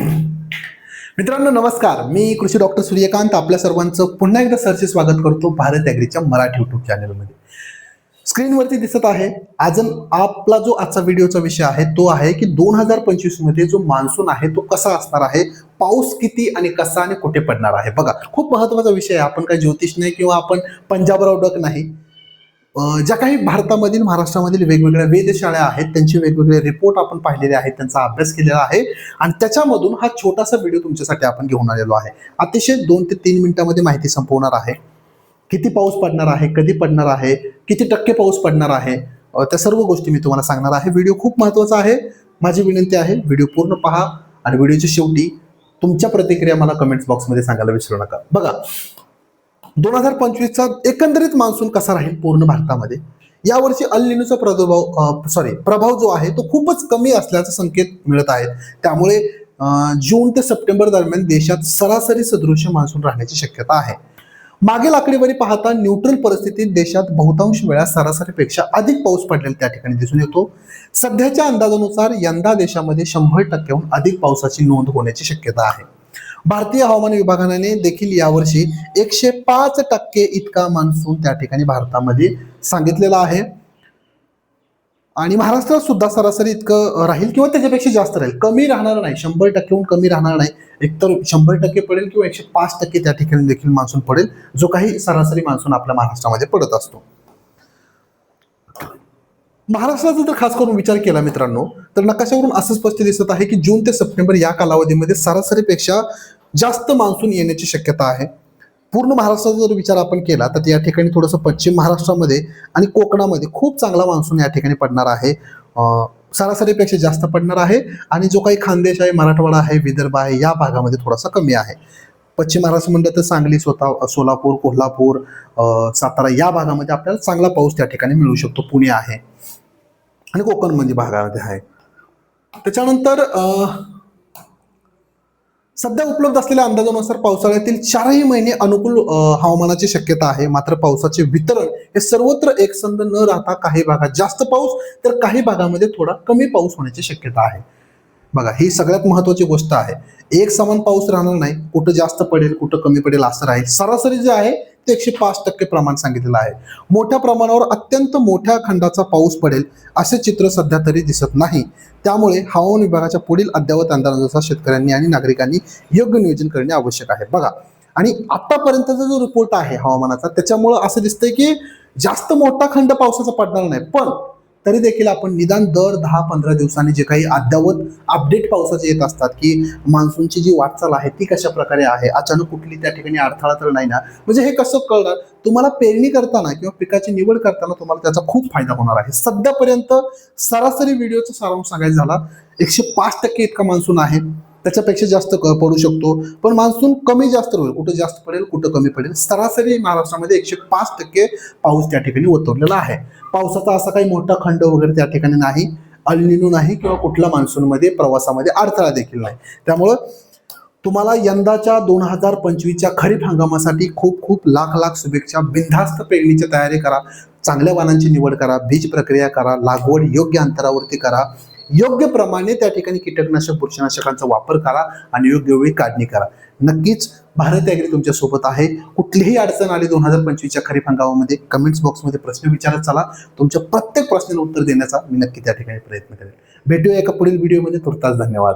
मित्रांनो नमस्कार. मी कृषी डॉक्टर सूर्यकांत. आपल्या सर्वांचं पुन्हा एकदा सरचे स्वागत करतो भारत ॲग्रीच्या मराठी युट्यूब चॅनलमध्ये स्क्रीनवरती दिसत आहे आज आपला जो आजचा व्हिडिओचा विषय आहे तो आहे की दोन हजार पंचवीसमध्ये जो मान्सून आहे तो कसा असणार आहे पाऊस किती आणि कसा आणि कुठे पडणार आहे? बघा खूप महत्त्वाचा विषय आहे. आपण काही ज्योतिष नाही किंवा आपण पंजाबराव डक नाही. ज्या काही भारतामधील महाराष्ट्रामधील वेगवेगळ्या वेधशाळा आहेत त्यांचे वेगवेगळे रिपोर्ट आपण पाहिलेले आहेत त्यांचा अभ्यास केलेला आहे. आणि त्याच्यामधून हा छोटासा व्हिडिओ तुमच्यासाठी आपण घेऊन आलेलो आहे. अतिशय दोन ते तीन मिनिटांमध्ये माहिती संपवणार आहे. किती पाऊस पडणार आहे कधी पडणार आहे किती टक्के पाऊस पडणार आहे त्या सर्व गोष्टी मी तुम्हाला सांगणार आहे. व्हिडिओ खूप महत्त्वाचा आहे. माझी विनंती आहे व्हिडिओ पूर्ण पहा. आणि व्हिडिओच्या शेवटी तुमच्या प्रतिक्रिया मला कमेंट्स बॉक्समध्ये सांगायला विसरू नका. बघा दोन हजार पंचवीसचा एकंदरीत मान्सून कसा राहील पूर्ण भारतामध्ये? यावर्षी अल प्रादुर्भाव सॉरी प्रभाव जो आहे तो खूपच कमी असल्याचा संकेत मिळत आहेत त्यामुळे जून ते सप्टेंबर दरम्यान देशात सरासरी सदृश मान्सून राहण्याची शक्यता आहे. मागील आकडेवारी पाहता न्यूट्रल परिस्थितीत देशात बहुतांश वेळा सरासरीपेक्षा अधिक पाऊस पडलेला त्या ठिकाणी दिसून येतो. सध्याच्या अंदाजानुसार यंदा देशामध्ये शंभर टक्क्याहून अधिक पावसाची नोंद होण्याची शक्यता आहे. भारतीय हवामान विभागाने देखील यावर्षी एकशे पाच टक्के इतका मान्सून त्या ठिकाणी भारतामध्ये सांगितलेला आहे. आणि महाराष्ट्रात सुद्धा सरासरी इतकं राहील किंवा त्याच्यापेक्षा जास्त राहील. कमी राहणार नाही. शंभर टक्केहून कमी राहणार नाही. एकतर शंभर टक्के पडेल किंवा एकशे पाच टक्के त्या ठिकाणी देखील मान्सून पडेल. जो काही सरासरी मान्सून आपल्या महाराष्ट्रामध्ये पडत असतो. महाराष्ट्राचा जर खास करून विचार केला मित्रांनो तर नकाशावरून असं स्पष्ट दिसत आहे की जून ते सप्टेंबर या कालावधीमध्ये सरासरीपेक्षा जास्त मान्सून येण्याची शक्यता आहे. पूर्ण महाराष्ट्राचा जर विचार आपण केला तर या ठिकाणी थोडंसं पश्चिम महाराष्ट्रामध्ये आणि कोकणामध्ये खूप चांगला मान्सून या ठिकाणी पडणार आहे. सरासरीपेक्षा जास्त पडणार आहे आणि जो काही खानदेश आहे मराठवाडा आहे विदर्भ आहे या भागामध्ये थोडासा कमी आहे. पश्चिम महाराष्ट्र म्हणलं तर सांगली स्वतः सोलापूर कोल्हापूर सातारा या भागामध्ये आपल्याला चांगला पाऊस त्या ठिकाणी मिळू शकतो. पुणे आहे. आणि कोकण म्हणजे भागामध्ये आहे. त्याच्यानंतर सध्या उपलब्ध असलेल्या अंदाजानुसार पावसाळ्यातील चारही महिने अनुकूल हवामानाची शक्यता आहे. मात्र पावसाचे वितरण हे सर्वत्र एकसंध न राहता काही भागात जास्त पाऊस तर काही भागामध्ये थोडा कमी पाऊस होण्याची शक्यता आहे. बघा ही सगळ्यात महत्वाची गोष्ट आहे. एक समान पाऊस राहणार नाही. कुठं जास्त पडेल कुठं कमी पडेल असं राहील. सरासरी जे आहे ते एकशे पाच टक्के प्रमाण सांगितलेलं आहे. मोठ्या प्रमाणावर अत्यंत मोठ्या खंडाचा पाऊस पडेल असे चित्र सध्या तरी दिसत नाही. त्यामुळे हवामान विभागाच्या पुढील अद्ययावत अंदाजानुसार शेतकऱ्यांनी आणि नागरिकांनी योग्य नियोजन करणे आवश्यक आहे. बघा आणि आतापर्यंतचा जो रिपोर्ट आहे हवामानाचा त्याच्यामुळं असं दिसतंय की जास्त मोठा खंड पावसाचा पडणार नाही. पण तरी देखील आपण निदान दर दहा पंधरा दिवसांनी जे काही अद्ययावत अपडेट पावसाचे येत असतात की मान्सूनची जी वाटचाल आहे ती कशा प्रकारे आहे? अचानक कुठली त्या ठिकाणी अडथळा तर नाही ना? म्हणजे हे कसं कळणार? तुम्हाला पेरणी करताना किंवा पिकाची निवड करताना तुम्हाला त्याचा खूप फायदा होणार आहे. सध्यापर्यंत सरासरी व्हिडिओचा सारांश सांगायचा झाला एकशे पाच टक्के इतका मान्सून आहे. त्याच्यापेक्षा जास्त क- पडू शकतो. पण मान्सून कमी जास्त होईल. कुठं जास्त पडेल कुठं कमी पडेल सरासरी महाराष्ट्रामध्ये एकशे पाच टक्के पाऊस त्या ठिकाणी उतरलेला आहे. पावसाचा असा काही मोठा खंड वगैरे त्या ठिकाणी नाही अल्निनो नाही किंवा कुठला मान्सूनमध्ये प्रवासामध्ये अडथळा देखील नाही. त्यामुळं तुम्हाला यंदाच्या दोन हजार पंचवीसच्या खरीप हंगामासाठी खूप खूप लाख लाख शुभेच्छा. बिनधास्त पेरणीची तयारी करा. चांगल्या वाणांची निवड करा. बीज प्रक्रिया करा. लागवड योग्य अंतरावरती करा. योग्य प्रमाणे त्या ठिकाणी कीटकनाशक बुरशीनाशकांचा वापर करा आणि योग्य वेळी काढणी करा. नक्कीच भारत ॲग्री तुमच्यासोबत आहे. कुठलीही अडचण आली दोन हजार पंचवीसच्या खरीप हंगामामध्ये कमेंट्स बॉक्समध्ये प्रश्न विचारत चला. तुमच्या प्रत्येक प्रश्नाला उत्तर देण्याचा मी नक्की त्या ठिकाणी प्रयत्न करेन. भेटूया एका पुढील व्हिडिओमध्ये तुर्तास धन्यवाद.